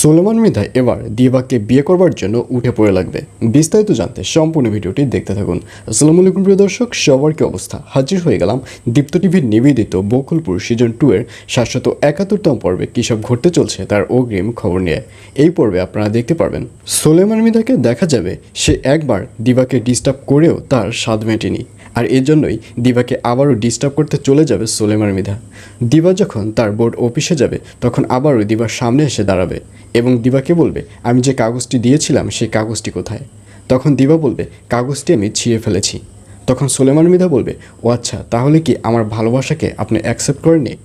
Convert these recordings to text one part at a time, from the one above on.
সোলেমান মৃধা এবার দিবাকে বিয়ে করবার জন্য উঠে পড়ে লাগবে। বিস্তারিত জানতে সম্পূর্ণ ভিডিওটি দেখতে থাকুন। আসসালামু আলাইকুম, প্রিয় দর্শক। সবার কি অবস্থা? হাজির হয়ে গেলাম দীপ্ত টিভির নিবেদিত বকুলপুর সিজন টু এর সাতশত একাত্তরতম পর্বে কী সব ঘটতে চলছে তার অগ্রিম খবর নিয়ে। এই পর্বে আপনারা দেখতে পারবেন, সোলেমান মৃধাকে দেখা যাবে সে একবার দিবাকে ডিস্টার্ব করেও তার স্বাদ মেটেনি। আর এর জন্যই দিবাকে আবারও ডিস্টার্ব করতে চলে যাবে সোলেমান মৃধা। দিবা যখন তার বোর্ড অফিসে যাবে, তখন আবারও দিবার সামনে এসে দাঁড়াবে। এবং দিবাকে বলবে, আমি যে কাগজটি দিয়েছিলাম সেই কাগজটি কোথায়? তখন দিবা বলবে, কাগজটি আমি ছিঁড়ে ফেলেছি। তখন সোলেমান মৃধা বলবে, ও আচ্ছা তাহলে কি আমার ভালোবাসাকে আপনি অ্যাকসেপ্ট করেননি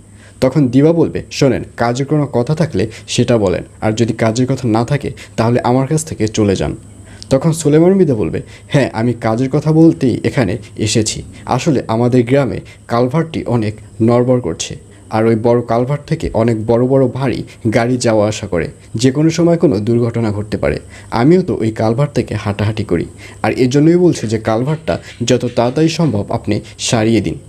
তখন দিবা বলবে, শোনেন, কাজের কোনো কথা থাকলে সেটা বলেন, আর যদি কাজের কথা না থাকে, তাহলে আমার কাছ থেকে চলে যান। তখন সুলেমান মিদা বলবে হ্যাঁ আমি কাজের কথা বলতেই এখানে এসেছি। আসলে আমাদের গ্রামে কালভারটি অনেক নড়বড় করছে। আর ওই বড় কালভার্ট থেকে অনেক বড় বড় ভারী গাড়ি যাওয়া আসা করে। যে কোনো সময় কোনো দুর্ঘটনা ঘটতে পারে। আমিও তো ওই কালভার্ট থেকে হাঁটাহাঁটি করি। আর এজন্যই জন্যই বলছে যে কালভারটা যত তাড়াতাড়ি সম্ভব আপনি সারিয়ে দিন।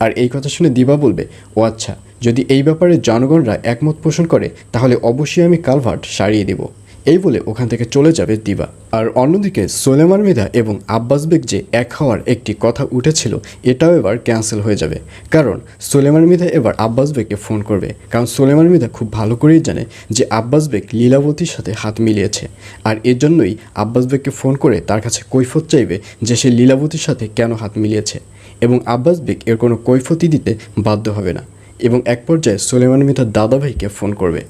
আর এই কথা শুনে দিবা বলবে, ও আচ্ছা যদি এই ব্যাপারে জনগণরা একমত পোষণ করে, তাহলে অবশ্যই আমি কালভার্ট সারিয়ে দেব। এই বলে ওখান থেকে চলে যাবে দিবা। আর অন্যদিকে সোলেমান মিধা এবং আব্বাস বেগ যে এক হওয়ার একটি কথা উঠেছিল, এটাও এবার ক্যান্সেল হয়ে যাবে। কারণ সোলেমান মিধা এবার আব্বাস বেগকে ফোন করবে। কারণ সোলেমান মিধা খুব ভালো করেই জানে যে আব্বাস বেগ লীলাবতীর সাথে হাত মিলিয়েছে। আর এর জন্যই আব্বাস বেগকে ফোন করে তার কাছে কৈফত চাইবে যে সে লীলাবতীর সাথে কেন হাত মিলিয়েছে। এবং আব্বাস বেগ এর কোনো কৈফতি দিতে বাধ্য হবে না। এবং এক পর্যায়ে সোলেমান মিধার দাদাভাইকে ফোন করবে।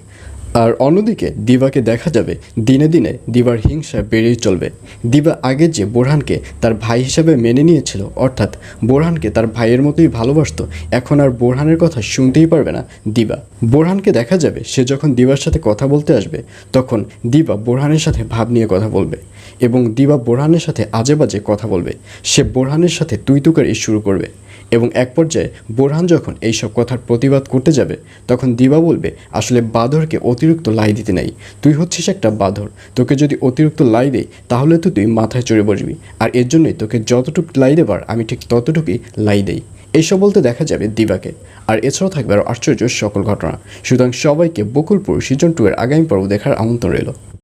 আর অন্যদিকে দিবাকে দেখা যাবে, দিনে দিনে দিবার হিংসা বেড়েই চলবে। দিবা আগে যে বোরহানকে তার ভাই হিসাবে মেনে নিয়েছিল, অর্থাৎ বোরহানকে তার ভাইয়ের মতোই ভালোবাসতো, এখন আর বোরহানের কথা শুনতেই পারবে না দিবা। বোরহানকে দেখা যাবে, সে যখন দিবার সাথে কথা বলতে আসবে, তখন দিবা বোরহানের সাথে ভাব নিয়ে কথা বলবে এবং দিবা বোরহানের সাথে আজে বাজে কথা বলবে। সে বোরহানের সাথে তুই তুকারি শুরু করবে। এবং এক পর্যায়ে বোরহান যখন এইসব কথার প্রতিবাদ করতে যাবে, তখন দিবা বলবে, আসলে বাঁদরকে অতিরিক্ত লাই দিতে নাই। তুই হচ্ছিস একটা বাঁদর। তোকে যদি অতিরিক্ত লাই দেই, তাহলে তো তুই মাথায় চড়ে বসবি। আর এর জন্যই তোকে যতটুকু লাই দেবার, আমি ঠিক ততটুকুই লাই দেই। এইসব বলতে দেখা যাবে দিবাকে। আর এছাড়াও থাকবে আরও আশ্চর্য সকল ঘটনা। সুতরাং সবাইকে বকুলপুর সিজন টু এর আগামী পর্ব দেখার আমন্ত্রণ রইল।